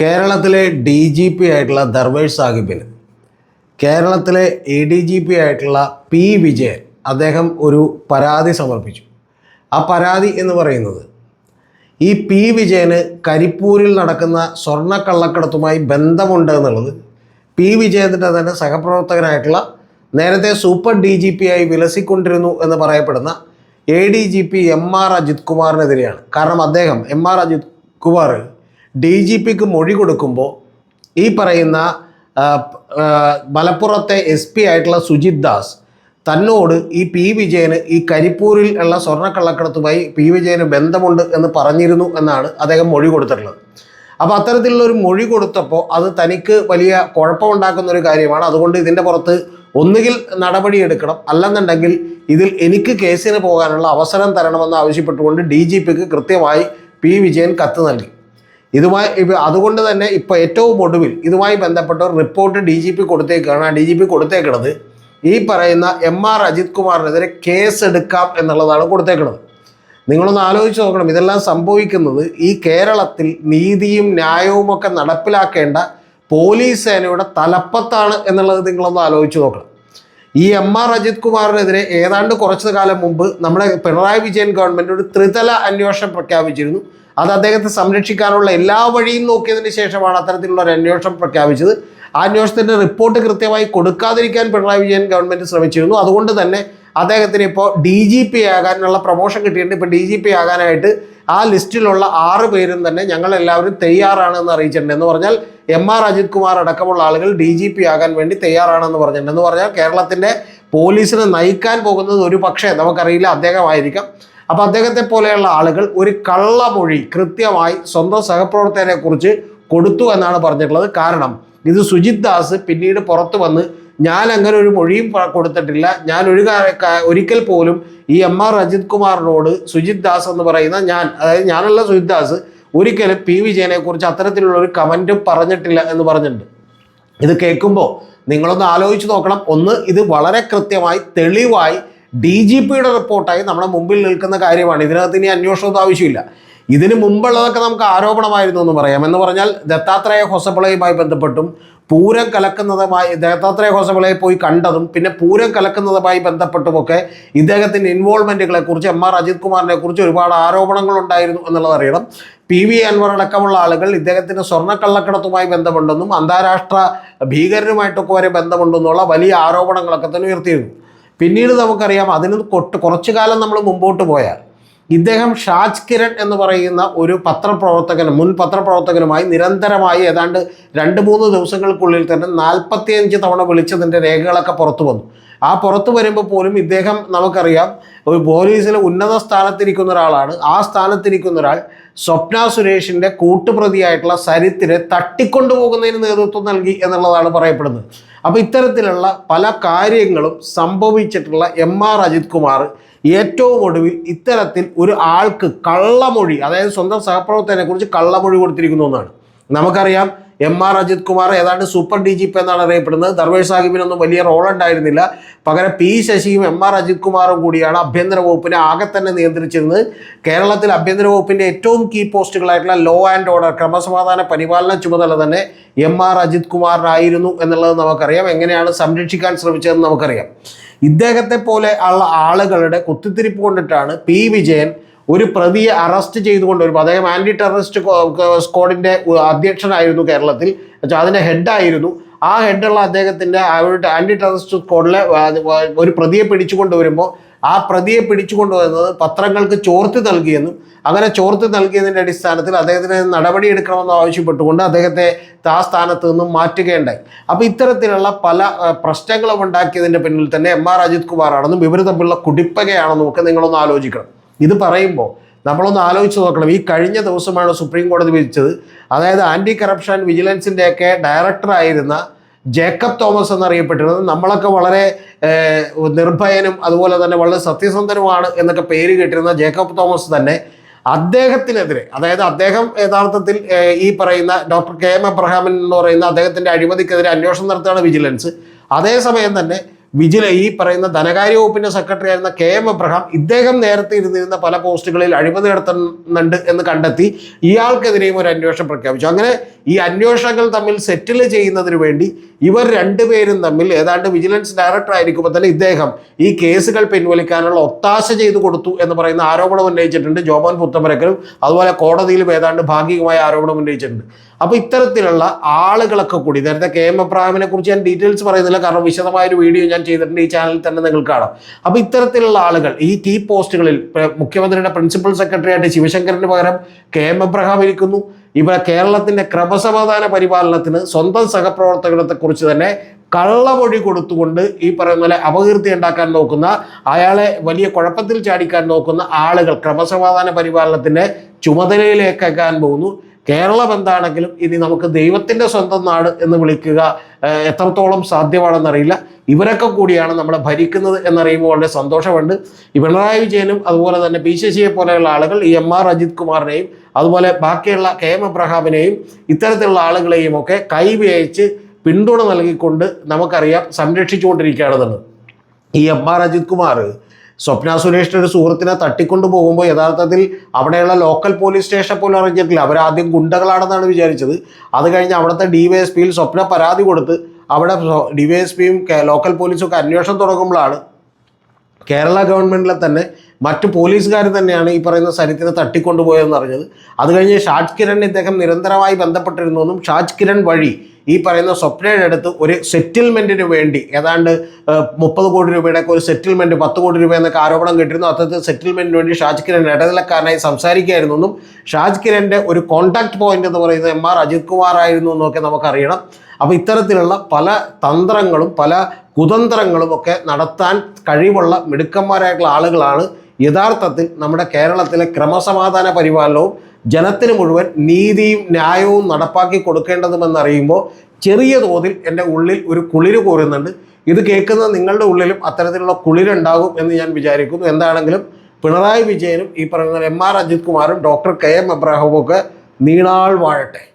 കേരളത്തിലെ D G P ആയിട്ടുള്ള ദർവേഷ് സാഹിബിന് കേരളത്തിലെ എ ഡി ജി പി ആയിട്ടുള്ള പി വിജയൻ അദ്ദേഹം ഒരു പരാതി സമർപ്പിച്ചു. ആ പരാതി എന്ന് പറയുന്നത് ഈ പി വിജയന് കരിപ്പൂരിൽ നടക്കുന്ന സ്വർണക്കള്ളക്കടത്തുമായി ബന്ധമുണ്ട് എന്നുള്ളത് പി വിജയത്തിന്റെ തന്നെ സഹപ്രവർത്തകനായിട്ടുള്ള നേരത്തെ സൂപ്പർ ഡി ജി പി ആയി വിലസിക്കൊണ്ടിരുന്നു എന്ന് പറയപ്പെടുന്ന A D G P M R Ajith കുമാറിനെതിരെയാണ്. കാരണം അദ്ദേഹം M R Ajith Kumar D G പിക്ക് മൊഴി കൊടുക്കുമ്പോൾ ഈ പറയുന്ന മലപ്പുറത്തെ എസ് പി ആയിട്ടുള്ള സുജിത് ദാസ് തന്നോട് ഈ പി വിജയന് ഈ കരിപ്പൂരിൽ ഉള്ള സ്വർണക്കള്ളക്കടത്തുമായി പി വിജയന് ബന്ധമുണ്ട് എന്ന് പറഞ്ഞിരുന്നു എന്നാണ് അദ്ദേഹം മൊഴി കൊടുത്തിട്ടുള്ളത്. അപ്പോൾ അത്തരത്തിലുള്ള ഒരു മൊഴി കൊടുത്തപ്പോൾ അത് തനിക്ക് വലിയ കുഴപ്പമുണ്ടാക്കുന്ന ഒരു കാര്യമാണ്. അതുകൊണ്ട് ഇതിന്റെ പുറത്ത് ഒന്നുകിൽ നടപടി എടുക്കണം. അല്ലെന്നുണ്ടെങ്കിൽ ഇതിൽ എനിക്ക് കേസിന് പോകാനുള്ള അവസരം തരണമെന്ന് ആവശ്യപ്പെട്ടുകൊണ്ട് ഡി ജി പിക്ക് കൃത്യമായി പി വിജയൻ കത്ത് നൽകി. ഇതുമായി അതുകൊണ്ട് തന്നെ ഇപ്പോൾ ഏറ്റവും ഒടുവിൽ ഇതുമായി ബന്ധപ്പെട്ട റിപ്പോർട്ട് ഡി ജി പി കൊടുത്തേക്കാണ്. ആ ഡി ജി പി കൊടുത്തേക്കുന്നത് ഈ പറയുന്ന എം ആർ അജിത് കുമാറിനെതിരെ കേസ് എടുക്കാം എന്നുള്ളതാണ് കൊടുത്തേക്കുന്നത് നിങ്ങളൊന്ന് ആലോചിച്ച് നോക്കണം. ഇതെല്ലാം സംഭവിക്കുന്നത് ഈ കേരളത്തിൽ നീതിയും ന്യായവും ഒക്കെ നടപ്പിലാക്കേണ്ട പോലീസ് സേനയുടെ തലപ്പത്താണ് എന്നുള്ളത് നിങ്ങളൊന്ന് ആലോചിച്ച് നോക്കണം. ഈ എം ആർ അജിത് കുമാറിനെതിരെ ഏതാണ്ട് കുറച്ചു കാലം മുമ്പ് നമ്മുടെ പിണറായി വിജയൻ ഗവൺമെന്റ് ഒരു ത്രിതല അന്വേഷണം പ്രഖ്യാപിച്ചിരുന്നു. അത് അദ്ദേഹത്തെ സംരക്ഷിക്കാനുള്ള എല്ലാ വഴിയും നോക്കിയതിന് ശേഷമാണ് അത്തരത്തിലുള്ള ഒരു അന്വേഷണം പ്രഖ്യാപിച്ചത്. ആ അന്വേഷണത്തിന്റെ റിപ്പോർട്ട് കൃത്യമായി കൊടുക്കാതിരിക്കാൻ പിണറായി വിജയൻ ഗവൺമെന്റ് ശ്രമിച്ചിരുന്നു. അതുകൊണ്ട് തന്നെ അദ്ദേഹത്തിന് ഇപ്പോൾ ഡി ജി പി ആകാനുള്ള പ്രൊമോഷൻ കിട്ടിയിട്ടുണ്ട്. ഇപ്പോൾ ഡി ജി പി ആകാനായിട്ട് ആ ലിസ്റ്റിലുള്ള ആറ് പേരും തന്നെ ഞങ്ങൾ എല്ലാവരും തയ്യാറാണെന്ന് അറിയിച്ചിട്ടുണ്ട്. എന്ന് പറഞ്ഞാൽ എം ആർ അജിത് കുമാർ അടക്കമുള്ള ആളുകൾ ഡി ജി പി ആകാൻ വേണ്ടി തയ്യാറാണെന്ന് പറഞ്ഞിട്ടുണ്ട്. എന്ന് പറഞ്ഞാൽ കേരളത്തിന്റെ പോലീസിനെ നയിക്കാൻ പോകുന്നത് ഒരു പക്ഷേ നമുക്കറിയില്ല അദ്ദേഹമായിരിക്കാം. അപ്പോൾ അദ്ദേഹത്തെ പോലെയുള്ള ആളുകൾ ഒരു കള്ളമൊഴി കൃത്യമായി സ്വന്തം സഹപ്രവർത്തകനെ കുറിച്ച് കൊടുത്തു എന്നാണ് പറഞ്ഞിട്ടുള്ളത്. കാരണം ഇത് സുജിത് ദാസ് പിന്നീട് പുറത്തു വന്ന് ഞാൻ അങ്ങനെ ഒരു മൊഴിയും കൊടുത്തിട്ടില്ല. ഞാൻ ഒരു ഒരിക്കൽ പോലും ഈ എം ആർ അജിത് കുമാറിനോട് സുജിത് ദാസ് എന്ന് പറയുന്ന ഞാൻ അതായത് ഞാനല്ല സുജിത് ദാസ് ഒരിക്കലും പി വിജയനെ കുറിച്ച് അത്തരത്തിലുള്ള ഒരു കമന്റും പറഞ്ഞിട്ടില്ല എന്ന് പറഞ്ഞിട്ടുണ്ട്. ഇത് കേൾക്കുമ്പോൾ നിങ്ങളൊന്ന് ആലോചിച്ച് നോക്കണം. ഒന്ന് ഇത് വളരെ കൃത്യമായി തെളിവായി ഡി ജി പിയുടെ റിപ്പോർട്ടായി നമ്മുടെ മുമ്പിൽ നിൽക്കുന്ന കാര്യമാണ്. ഇതിനകത്ത് ഇനി അന്വേഷണമൊന്നും ആവശ്യമില്ല. ഇതിന് മുമ്പുള്ളതൊക്കെ നമുക്ക് ആരോപണമായിരുന്നു എന്ന് പറയാം. എന്ന് പറഞ്ഞാൽ ദത്താത്രേയ ഹൊസബിളയുമായി ബന്ധപ്പെട്ടും പൂരം കലക്കുന്നതുമായി ദത്താത്രേയ ഹൊസബിളയെ പോയി കണ്ടതും പിന്നെ പൂരം കലക്കുന്നതുമായി ബന്ധപ്പെട്ടുമൊക്കെ ഇദ്ദേഹത്തിന്റെ ഇൻവോൾവ്മെന്റുകളെ കുറിച്ച് എം ആർ അജിത് കുമാറിനെ കുറിച്ച് ഒരുപാട് ആരോപണങ്ങൾ ഉണ്ടായിരുന്നു എന്നുള്ളത് അറിയണം. പി വി അൻവർ അടക്കമുള്ള ആളുകൾ ഇദ്ദേഹത്തിന് സ്വർണക്കള്ളക്കടത്തുമായി ബന്ധമുണ്ടെന്നും അന്താരാഷ്ട്ര ഭീകരരുമായിട്ടൊക്കെ വരെ ബന്ധമുണ്ടെന്നുള്ള വലിയ ആരോപണങ്ങളൊക്കെ തന്നെ ഉയർത്തിയിരുന്നു. പിന്നീട് നമുക്കറിയാം അതിന് കുറച്ചു കാലം നമ്മൾ മുമ്പോട്ട് പോയാൽ ഇദ്ദേഹം ഷാജ് കിരൺ എന്ന് പറയുന്ന ഒരു പത്രപ്രവർത്തകനും മുൻ പത്രപ്രവർത്തകനുമായി നിരന്തരമായി ഏതാണ്ട് രണ്ട് മൂന്ന് ദിവസങ്ങൾക്കുള്ളിൽ തന്നെ നാൽപ്പത്തിയഞ്ച് തവണ വിളിച്ചതിന്റെ രേഖകളൊക്കെ പുറത്തു വന്നു. ആ പുറത്തു വരുമ്പോൾ പോലും ഇദ്ദേഹം നമുക്കറിയാം ഒരു പോലീസിലെ ഉന്നത സ്ഥാനത്തിരിക്കുന്ന ഒരാളാണ്. ആ സ്ഥാനത്തിരിക്കുന്ന ഒരാൾ സ്വപ്ന സുരേഷിന്റെ കൂട്ടുപ്രതിയായിട്ടുള്ള സരിത്തിനെ തട്ടിക്കൊണ്ടുപോകുന്നതിന് നേതൃത്വം നൽകി എന്നുള്ളതാണ് പറയപ്പെടുന്നത്. അപ്പോൾ ഇത്തരത്തിലുള്ള പല കാര്യങ്ങളും സംഭവിച്ചിട്ടുള്ള എം ആർ അജിത് കുമാർ ഏറ്റവും ഒടുവിൽ ഇത്തരത്തിൽ ഒരു ആൾക്ക് കള്ളമൊഴി അതായത് സ്വന്തം സഹപ്രവർത്തകനെ കുറിച്ച് കള്ളമൊഴി കൊടുത്തിരിക്കുന്നു എന്നാണ്. നമുക്കറിയാം എം ആർ അജിത് കുമാർ ഏതാണ്ട് സൂപ്പർ ഡി ജി പി എന്നാണ് അറിയപ്പെടുന്നത്. ദർവേഷ് സാഹിബിനൊന്നും വലിയ റോൾ ഉണ്ടായിരുന്നില്ല. പകരം പി ശശിയും എം ആർ അജിത് കുമാറും കൂടിയാണ് ആഭ്യന്തര വകുപ്പിനെ ആകെ തന്നെ നിയന്ത്രിച്ചിരുന്നത്. കേരളത്തിൽ ആഭ്യന്തര വകുപ്പിന്റെ ഏറ്റവും കീ പോസ്റ്റുകളായിട്ടുള്ള ലോ ആൻഡ് ഓർഡർ ക്രമസമാധാന പരിപാലന ചുമതല തന്നെ എം ആർ അജിത് കുമാറിനായിരുന്നു എന്നുള്ളത് നമുക്കറിയാം. എങ്ങനെയാണ് സംരക്ഷിക്കാൻ ശ്രമിച്ചതെന്ന് നമുക്കറിയാം. ഇദ്ദേഹത്തെ പോലെ ഉള്ള ആളുകളുടെ കുത്തിത്തിരിപ്പ് കൊണ്ടിട്ടാണ് പി വിജയൻ ഒരു പ്രതിയെ അറസ്റ്റ് ചെയ്തുകൊണ്ട് ഒരു അദ്ദേഹം ആന്റി ടെററിസ്റ്റ് സ്ക്വാഡിന്റെ അധ്യക്ഷനായിരുന്നു കേരളത്തിൽ. അതിന്റെ ഹെഡായിരുന്നു ആ ഹെഡുള്ള അദ്ദേഹത്തിന്റെ അവരുടെ ആന്റി ടെററിസ്റ്റ് സ്ക്വാഡിലെ ഒരു പ്രതിയെ പിടിച്ചുകൊണ്ടുവരുമ്പോൾ ആ പ്രതിയെ പിടിച്ചുകൊണ്ട് വരുന്നത് പത്രങ്ങൾക്ക് ചോർത്തി നൽകിയെന്നും അങ്ങനെ ചോർത്തി നൽകിയതിന്റെ അടിസ്ഥാനത്തിൽ അദ്ദേഹത്തിന് നടപടിയെടുക്കണമെന്ന് ആവശ്യപ്പെട്ടുകൊണ്ട് അദ്ദേഹത്തെ ആ സ്ഥാനത്ത് നിന്നും മാറ്റുകയുണ്ടായി. അപ്പോൾ ഇത്തരത്തിലുള്ള പല ആ, പ്രശ്നങ്ങളും ഉണ്ടാക്കിയതിന്റെ പിന്നിൽ തന്നെ എം ആർ അജിത് കുമാറാണെന്നും ഇവർ തമ്മിലുള്ള കുടിപ്പകയാണെന്നും ഒക്കെ നിങ്ങളൊന്ന് ആലോചിക്കണം. ഇത് പറയുമ്പോൾ നമ്മളൊന്ന് ആലോചിച്ച് നോക്കണം. ഈ കഴിഞ്ഞ ദിവസമാണ് സുപ്രീം കോടതി വിധിച്ചത്. അതായത് ആന്റി കറപ്ഷൻ വിജിലൻസിന്റെയൊക്കെ ഡയറക്ടറായിരുന്ന ജേക്കബ് തോമസ് എന്നറിയപ്പെട്ടിരുന്നത്. നമ്മളൊക്കെ വളരെ നിർഭയനും അതുപോലെ തന്നെ വളരെ സത്യസന്ധനുമാണ് എന്നൊക്കെ പേര് കേട്ടിരുന്ന ജേക്കബ് തോമസ് തന്നെ അദ്ദേഹത്തിനെതിരെ അതായത് അദ്ദേഹം യഥാർത്ഥത്തിൽ ഈ പറയുന്ന ഡോക്ടർ കെ എം എബ്രഹാമൻ എന്ന് പറയുന്ന അദ്ദേഹത്തിന്റെ അഴിമതിക്കെതിരെ അന്വേഷണം നടത്തുകയാണ് വിജിലൻസ്. അതേസമയം തന്നെ വിജില ഈ പറയുന്ന ധനകാര്യ വകുപ്പിന്റെ സെക്രട്ടറി ആയിരുന്ന കെ എം എബ്രഹാം ഇദ്ദേഹം നേരത്തെ ഇരുന്നിരുന്ന പല പോസ്റ്റുകളിൽ അഴിമതി നടത്തുന്നുണ്ട് എന്ന് കണ്ടെത്തി ഇയാൾക്കെതിരെയും ഒരു അന്വേഷണം പ്രഖ്യാപിച്ചു. അങ്ങനെ ഈ അന്വേഷണങ്ങൾ തമ്മിൽ സെറ്റിൽ ചെയ്യുന്നതിന് വേണ്ടി ഇവർ രണ്ടുപേരും തമ്മിൽ ഏതാണ്ട് വിജിലൻസ് ഡയറക്ടർ ആയിരിക്കുമ്പോൾ തന്നെ ഇദ്ദേഹം ഈ കേസുകൾ പിൻവലിക്കാനുള്ള ഒത്താശ ചെയ്തു കൊടുത്തു എന്ന് പറയുന്ന ആരോപണം ഉന്നയിച്ചിട്ടുണ്ട്. ജോമോൻ പുത്തമരക്കലും അതുപോലെ കോടതിയിലും ഏതാണ്ട് ഭാഗികമായ ആരോപണം ഉന്നയിച്ചിട്ടുണ്ട്. അപ്പോൾ ഇത്തരത്തിലുള്ള ആളുകളൊക്കെ കൂടി നേരത്തെ കെ എം എബ്രാഹിമിനെ കുറിച്ച് ഞാൻ ഡീറ്റെയിൽസ് പറയുന്നില്ല. കാരണം വിശദമായ ഒരു വീഡിയോ ചെയ്തിട്ടുണ്ട് ഈ ചാനലിൽ തന്നെ നിങ്ങൾ കാണാം. അപ്പോൾ ഇത്തരത്തിലുള്ള ആളുകൾ ഈ ടീ പോസ്റ്റുകളിൽ മുഖ്യമന്ത്രിയുടെ പ്രിൻസിപ്പൽ സെക്രട്ടറി ആയിട്ട് ശിവശങ്കറിന് പകരം കെ എം എബ്രഹാം ഇരിക്കുന്നു. ഇവിടെ കേരളത്തിന്റെ ക്രമസമാധാന പരിപാലനത്തിന് സ്വന്തം സഹപ്രവർത്തകരത്തെ കുറിച്ച് തന്നെ കള്ളമൊഴി കൊടുത്തുകൊണ്ട് ഈ പറയുന്ന പോലെ അപകീർത്തി ഉണ്ടാക്കാൻ നോക്കുന്ന അയാളെ വലിയ കുഴപ്പത്തിൽ ചാടിക്കാൻ നോക്കുന്ന ആളുകൾ ക്രമസമാധാന പരിപാലനത്തിന്റെ ചുമതലയിലേക്കാൻ പോകുന്നു. കേരളം എന്താണെങ്കിലും ഇനി നമുക്ക് ദൈവത്തിന്റെ സ്വന്തം നാട് എന്ന് വിളിക്കുക എത്രത്തോളം സാധ്യമാണെന്നറിയില്ല. ഇവരൊക്കെ കൂടിയാണ് നമ്മളെ ഭരിക്കുന്നത് എന്നറിയുമ്പോൾ വളരെ സന്തോഷമുണ്ട്. ഈ പിണറായി വിജയനും അതുപോലെ തന്നെ പി ശശിയെ പോലെയുള്ള ആളുകൾ ഈ എം ആർ അജിത് കുമാറിനെയും അതുപോലെ ബാക്കിയുള്ള കെ എം എബ്രഹാമിനെയും ഇത്തരത്തിലുള്ള ആളുകളെയും ഒക്കെ കൈവേച്ച് പിന്തുണ നൽകിക്കൊണ്ട് നമുക്കറിയാം സംരക്ഷിച്ചുകൊണ്ടിരിക്കുകയാണെന്നുള്ളത്. ഈ എം ആർ അജിത് കുമാർ സ്വപ്ന സുരേഷ് ഒരു സുഹൃത്തിനെ തട്ടിക്കൊണ്ടു പോകുമ്പോൾ യഥാർത്ഥത്തിൽ അവിടെയുള്ള ലോക്കൽ പോലീസ് സ്റ്റേഷൻ പോലും അറിഞ്ഞിട്ടില്ല. അവരാദ്യം ഗുണ്ടകളാണെന്നാണ് വിചാരിച്ചത്. അത് കഴിഞ്ഞ് അവിടുത്തെ ഡി വൈ സ്വപ്ന പരാതി കൊടുത്ത് അവിടെ ഡി വൈ ലോക്കൽ പോലീസും ഒക്കെ അന്വേഷണം തുടങ്ങുമ്പോഴാണ് കേരള ഗവൺമെന്റിലെ തന്നെ മറ്റു പോലീസുകാർ തന്നെയാണ് ഈ പറയുന്ന സരിത്തിനെ തട്ടിക്കൊണ്ടുപോയതെന്ന് അറിഞ്ഞത്. അത് കഴിഞ്ഞ് ഷാജ് കിരൺ ഇദ്ദേഹം നിരന്തരമായി ബന്ധപ്പെട്ടിരുന്നെന്നും ഷാജ് കിരൺ വഴി ഈ പറയുന്ന സ്വപ്നയുടെ അടുത്ത് ഒരു സെറ്റിൽമെന്റിന് വേണ്ടി ഏതാണ്ട് മുപ്പത് കോടി രൂപയുടെ ഒരു സെറ്റിൽമെന്റ് പത്ത് കോടി രൂപ എന്നൊക്കെ ആരോപണം കിട്ടിയിരുന്നു അത്തരത്തിൽ സെറ്റിൽമെന്റിന് വേണ്ടി ഷാജ് കിരൺ ഇടനിലക്കാരനായി സംസാരിക്കുകയായിരുന്നു എന്നും ഷാജ് കിരന്റെ ഒരു കോൺടാക്ട് പോയിന്റ് എന്ന് പറയുന്നത് എം ആർ അജിത് കുമാർ ആയിരുന്നു എന്നൊക്കെ നമുക്കറിയണം. അപ്പോൾ ഇത്തരത്തിലുള്ള പല തന്ത്രങ്ങളും പല കുതന്ത്രങ്ങളും ഒക്കെ നടത്താൻ കഴിവുള്ള മിടുക്കന്മാരായിട്ടുള്ള ആളുകളാണ് യഥാർത്ഥത്തിൽ നമ്മുടെ കേരളത്തിലെ ക്രമസമാധാന പരിപാലനവും ജനത്തിന് മുഴുവൻ നീതിയും ന്യായവും നടപ്പാക്കി കൊടുക്കേണ്ടതുമെന്നറിയുമ്പോൾ ചെറിയ തോതിൽ എന്റെ ഉള്ളിൽ ഒരു കുളിര് കോരുന്നുണ്ട്. ഇത് കേൾക്കുന്ന നിങ്ങളുടെ ഉള്ളിലും അത്തരത്തിലുള്ള കുളിരുണ്ടാകും എന്ന് ഞാൻ വിചാരിക്കുന്നു. എന്താണെങ്കിലും പിണറായി വിജയനും ഈ പറയുന്ന എം ആർ അജിത് കുമാറും ഡോക്ടർ കെ എം എബ്രാഹവും ഒക്കെ നീണാൾ വാഴട്ടെ.